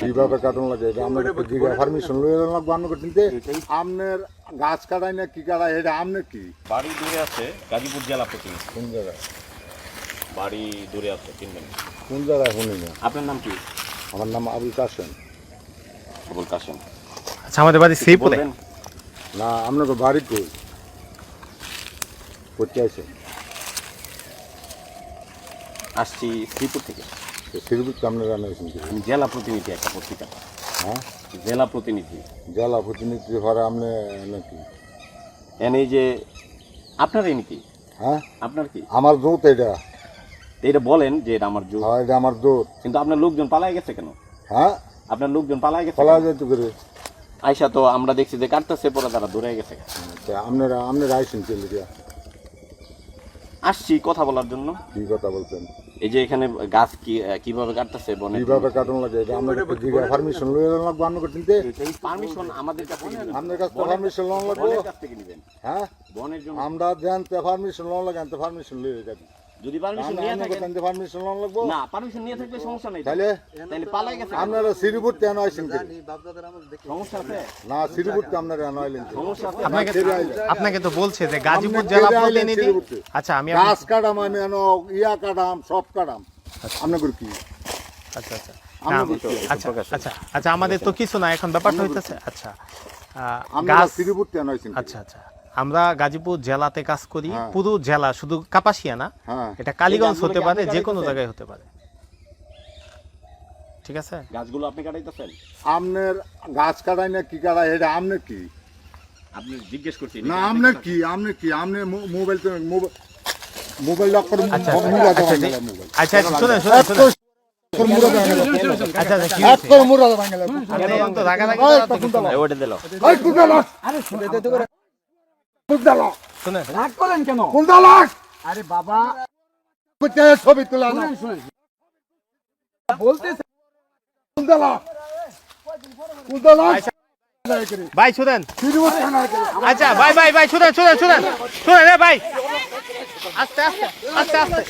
কীভাবে কাটন লাগে? এটা আমরা জিগা পারমিশন লইয়ে লাগবো আমরা কিনতে আমনের গাছ কাটাই না কি কাটাই এটা আমনে কি? বাড়ি দূরে আছে গাজীপুর জেলা প্রতিনিধি। কোন জায়গায়? বাড়ি দূরে আছে চিনবেন কোন জায়গায় শুনি না। আপনার নাম কি? আমার নাম আবুল কাসেম আবুল কাসেম আচ্ছা আমাদের বাড়ি শ্রীপুরে বলবেন? না আপনাকে বাড়ি কই? করতে আসছি শ্রীপুর থেকে। শ্রীপুর আপনারা জানাইছেন আমি জেলা প্রতিনিধি একটা পত্রিকা। হ্যাঁ? জেলা প্রতিনিধি। জেলা প্রতিনিধি হরে আপনি নাকি এনে যে আপনারই নাকি হ্যাঁ? আপনার কি? আমার দোত এটা। এটা বলেন যে এটা আমার জোর হ্যাঁ এটা আমার দোত। কিন্তু আপনার লোকজন পালাই গেছে কেন? হ্যাঁ? আপনার লোকজন পালাই গেছে কেন? যেতে করে। আয়সা তো আমরা দেখছি যে কাটতেছে পরে তারা দূরে গেছে। আপনারা আপনারা আইসেন চলে আসছি কথা বলার জন্য। কি কথা বলছেন? এই যে এখানে গাছ কি কীভাবে কাটতেছে বনে? কীভাবে কাটন লাগে? এটা আমরা একটু জিগা পারমিশন লইয়ে লাগবে আমাদের কাছে পারমিশন আমাদের কাছে আপনাদের কাছে পারমিশন লওয়া লাগবে? বনের কাছ থেকে নেবেন। হ্যাঁ? বনের জন্য আমরা জানতে পারমিশন লওয়া লাগে আনতে পারমিশন লয়ে যাবি যদি পারমিশন নিয়ে থাকেন জানতে পারমিশন লোন লাগবো? না পারমিশন নিয়ে থাকলে সমস্যা নেই। তাহলে? তাহলে পালাই গেছে। আপনারা শ্রীপুর কেন আইসেন কি সমস্যা আছে? না শ্রীপুর আপনারা কেন আইলেন সমস্যা আছে? আপনাকে আপনাকে তো বলছে যে গাজীপুর জেলা প্রতিনিধি আচ্ছা আমি গাছ কাটাম আমি ইয়া কাটাম সব কাটাম। আপনাদের কি? আচ্ছা আচ্ছা? আচ্ছা আচ্ছা আচ্ছা আমাদের তো কিছু না এখন ব্যাপারটা হইতেছে। আচ্ছা গাছ শ্রীপুর? আচ্ছা আচ্ছা। আমরা গাজীপুর জেলাতে কাজ করি হ্যাঁ। পুরো জেলা শুধু কাপাসিয়া না হ্যাঁ। এটা কালীগঞ্জ হতে পারে যে কোনো জায়গায় হতে পারে। ঠিক আছে? গাছগুলো আপনি কাটাইতেছেন? আমনের গাছ কাটাই না কি কাটাই এটা আমনে কি? আপনি জিজ্ঞেস করছি না আমনে কি আমনে কি আমনে মোবাইল তো মোবাইল মোবাইল লক করে আচ্ছা আচ্ছা আচ্ছা আচ্ছা, শুনেন শুনেন শুনেন। আচ্ছা আচ্ছা কি রাগ করেন কেন? আরে বাবা। ছবি তোলা কুদালা ভাই শুনেন? আচ্ছা ভাই ভাই ভাই শুনেন শুনেন শুনেন। শুনেন রে ভাই। আস্তে আস্তে আস্তে আস্তে।